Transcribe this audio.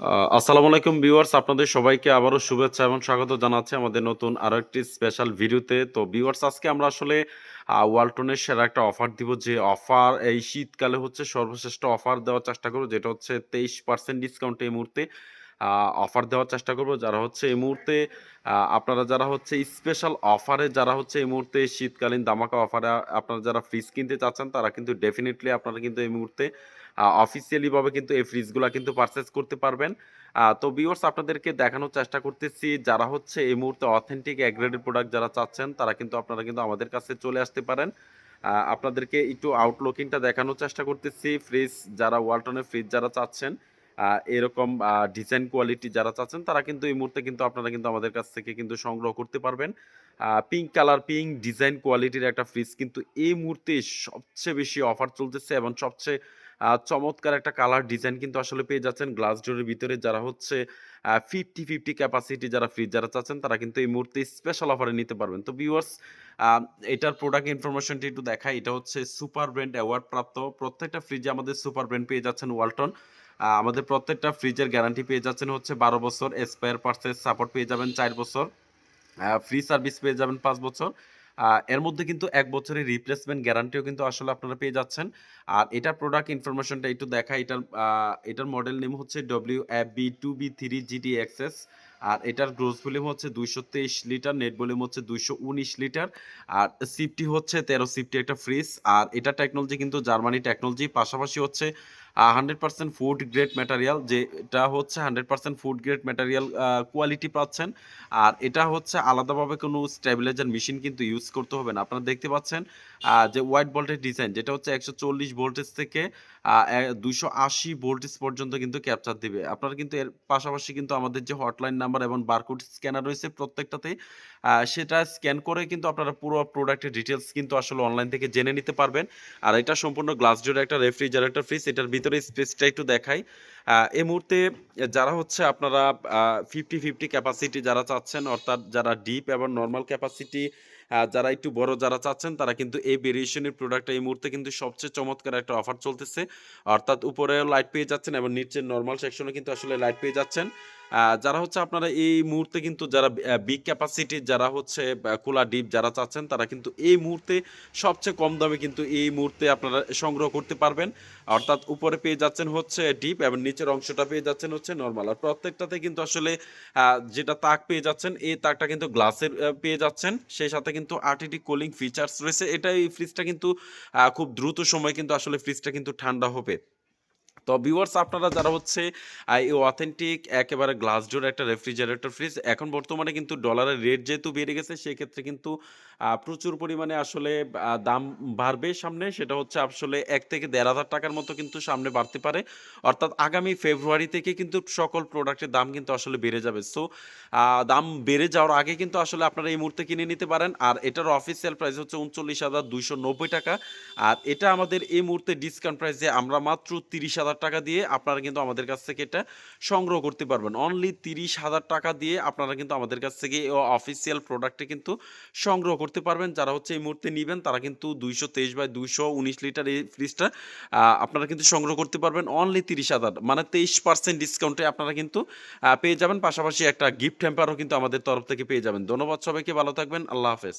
আসসালামু আলাইকুম ভিউয়ার্স, আপনাদের সবাইকে আবারও শুভেচ্ছা এবং স্বাগত জানাচ্ছি আমাদের নতুন আরও একটি স্পেশাল ভিডিওতে তো ভিউয়ার্স, আজকে আমরা আসলে ওয়ালটনের সেরা একটা অফার দিব। যে অফার এই শীতকালে হচ্ছে সর্বশ্রেষ্ঠ অফার দেওয়ার চেষ্টা করব, যেটা হচ্ছে তেইশ পার্সেন্ট ডিসকাউন্ট এই মুহূর্তে। অফার দেওয়ার চেষ্টা করব। যারা হচ্ছে এই মুহূর্তে আপনারা যারা হচ্ছে স্পেশাল অফারে, যারা হচ্ছে এই মুহূর্তে শীতকালীন দামাকা অফারে, আপনারা যারা ফ্রিজ কিনতে চাচ্ছেন, তারা কিন্তু ডেফিনেটলি আপনারা কিন্তু এই মুহূর্তে অফিসিয়ালিভাবে কিন্তু এই ফ্রিজগুলো কিন্তু পারচেস করতে পারবেন। তো ভিউয়ার্স আপনাদেরকে দেখানোর চেষ্টা করতেছি, যারা হচ্ছে এই মুহূর্তে অথেন্টিক অ্যাগ্রেডেড প্রোডাক্ট যারা চাচ্ছেন, তারা কিন্তু আপনারা কিন্তু আমাদের কাছে চলে আসতে পারেন। আপনাদেরকে একটু আউটলুকিংটা দেখানোর চেষ্টা করতেছি। ফ্রিজ যারা ওয়ালটনের ফ্রিজ যারা চাচ্ছেন এরকম ডিজাইন কোয়ালিটি যারা চাচ্ছেন, তারা কিন্তু এই মুহূর্তে কিন্তু আপনারা কিন্তু আমাদের কাছ থেকে কিন্তু সংগ্রহ করতে পারবেন। পিঙ্ক কালার পিঙ্ক ডিজাইন কোয়ালিটির একটা ফ্রিজ কিন্তু এই মুহূর্তে সবচেয়ে বেশি অফার চলতেছে এবং সবচেয়ে চমৎকার একটা কালার ডিজাইন কিন্তু আসলে পেয়ে যাচ্ছেন গ্লাস ডোরের ভিতরে যারা হচ্ছে ফিফটি ফিফটি ক্যাপাসিটি যারা ফ্রিজ যারা চাচ্ছেন, তারা কিন্তু এই মুহূর্তে স্পেশাল অফারে নিতে পারবেন। তো ভিউয়ার্স এটার প্রোডাক্ট ইনফরমেশনটি একটু দেখাই। এটা হচ্ছে সুপার ব্র্যান্ড অ্যাওয়ার্ড প্রাপ্ত প্রত্যেকটা ফ্রিজে আমাদের সুপার ব্র্যান্ড পেয়ে যাচ্ছেন ওয়ালটন আমাদের প্রত্যেকটা ফ্রিজের গ্যারান্টি পেয়ে যাচ্ছেন হচ্ছে বারো বছর স্পেয়ার পার্টসের সাপোর্ট পেয়ে যাবেন চার বছর ফ্রি সার্ভিস পেয়ে যাবেন পাঁচ বছর। এর মধ্যে কিন্তু এক বছরের রিপ্লেসমেন্ট গ্যারান্টিও কিন্তু আসলে আপনারা পেয়ে যাচ্ছেন। আর এটার প্রোডাক্ট ইনফরমেশনটা একটু দেখা এটার এটার মডেল নেম হচ্ছে W F B two B three GT XS আর এটার গ্রোস ভলিউম হচ্ছে দুইশো তেইশ লিটার নেট ভলিউম হচ্ছে দুইশো উনিশ লিটার। আর সিফটি হচ্ছে তেরো সিফটি একটা ফ্রিজ আর এটা টেকনোলজি কিন্তু জার্মানি টেকনোলজি পাশাপাশি হচ্ছে hundred percent food grade material যেটা হচ্ছে hundred percent food grade material quality পাচ্ছেন। আর এটা হচ্ছে আলাদাভাবে কোনো স্ট্যাবিলাইজার মেশিন কিন্তু ইউজ করতে হবে না। আপনারা দেখতে পাচ্ছেন যে হোয়াইট ভোল্টেজ ডিজাইন যেটা হচ্ছে একশো চল্লিশ ভোল্টেজ থেকে দুশো আশি ভোল্টেজ পর্যন্ত কিন্তু ক্যাপচার দিবে। আপনারা কিন্তু এর পাশাপাশি কিন্তু আমাদের যে হটলাইন নাম্বার এবং বারকোড স্ক্যানার রয়েছে প্রত্যেকটাতে সেটা স্ক্যান করে কিন্তু আপনারা পুরো প্রোডাক্টের ডিটেলস কিন্তু আসলে অনলাইন থেকে জেনে নিতে পারবেন। আর এটা সম্পূর্ণ গ্লাস ডোর একটা রেফ্রিজারেটর ফ্রিজ এটার ভিতরে স্পেসটা একটু দেখাই। এই মুহূর্তে যারা হচ্ছে আপনারা ফিফটি ফিফটি ক্যাপাসিটি যারা চাচ্ছেন, অর্থাৎ যারা ডিপ এবং নর্মাল ক্যাপাসিটি যারা একটু বড় যারা চাচ্ছেন, তারা কিন্তু এই ভেরিয়েশনের প্রোডাক্ট এই মুহূর্তে কিন্তু সবচেয়ে চমৎকার একটা অফার চলতেছে। অর্থাৎ উপরে লাইট পেয়ে যাচ্ছেন এবং নিচের নর্মাল সেকশনে কিন্তু আসলে লাইট পেয়ে যাচ্ছেন। যারা হচ্ছে আপনারা এই মুহূর্তে কিন্তু যারা বিগ ক্যাপাসিটি যারা হচ্ছে খোলা ডিপ যারা চাচ্ছেন, তারা কিন্তু এই মুহূর্তে সবচেয়ে কম দামে কিন্তু এই মুহূর্তে আপনারা সংগ্রহ করতে পারবেন। অর্থাৎ উপরে পেয়ে যাচ্ছেন হচ্ছে ডিপ এবং নিচের অংশটা পেয়ে যাচ্ছেন হচ্ছে নর্মাল আর প্রত্যেকটাতে কিন্তু আসলে যেটা তাক পেয়ে যাচ্ছেন, এই তাকটা কিন্তু গ্লাসের পেয়ে যাচ্ছেন। সেই সাথে কিন্তু আরটিডি কুলিং ফিচার্স রয়েছে। এটা এই ফ্রিজটা কিন্তু খুব দ্রুত সময় কিন্তু আসলে ফ্রিজটা কিন্তু ঠান্ডা হবে। তো ভিউয়ার্স আপনারা যারা হচ্ছে এই অথেন্টিক একেবারে গ্লাস ডোর একটা রেফ্রিজারেটর ফ্রিজ এখন বর্তমানে কিন্তু ডলারের রেট যেহেতু বেড়ে গেছে, সেক্ষেত্রে কিন্তু প্রচুর পরিমাণে আসলে দাম বাড়বে সামনে। সেটা হচ্ছে আসলে এক থেকে দেড় হাজার টাকার মতো কিন্তু সামনে বাড়তে পারে। অর্থাৎ আগামী ফেব্রুয়ারি থেকে কিন্তু সকল প্রোডাক্টের দাম কিন্তু আসলে বেড়ে যাবে। সো দাম বেড়ে যাওয়ার আগে কিন্তু আসলে আপনারা এই মুহূর্তে কিনে নিতে পারেন। আর এটার অফিসিয়াল প্রাইস হচ্ছে উনচল্লিশ হাজার দুইশো নব্বই টাকা। আর এটা আমাদের এই মুহূর্তে ডিসকাউন্ট প্রাইসে আমরা মাত্র তিরিশ হাজার টাকা দিয়ে আপনারা কিন্তু আমাদের কাছ থেকে এটা সংগ্রহ করতে পারবেন। অনলি তিরিশ হাজার টাকা দিয়ে আপনারা কিন্তু আমাদের কাছ থেকে অফিসিয়াল প্রোডাক্টে কিন্তু সংগ্রহ করতে পারবেন। যারা হচ্ছে এই মুহূর্তে নেবেন, তারা কিন্তু দুইশো তেইশ বাই দুইশো উনিশ লিটার এই ফ্রিজটা আপনারা কিন্তু সংগ্রহ করতে পারবেন। অনলি তিরিশ হাজার মানে তেইশ পার্সেন্ট ডিসকাউন্টে আপনারা কিন্তু পেয়ে যাবেন। পাশাপাশি একটা গিফট হ্যাম্পারও কিন্তু আমাদের তরফ থেকে পেয়ে যাবেন। ধন্যবাদ সবাইকে, ভালো থাকবেন। আল্লাহ হাফেজ।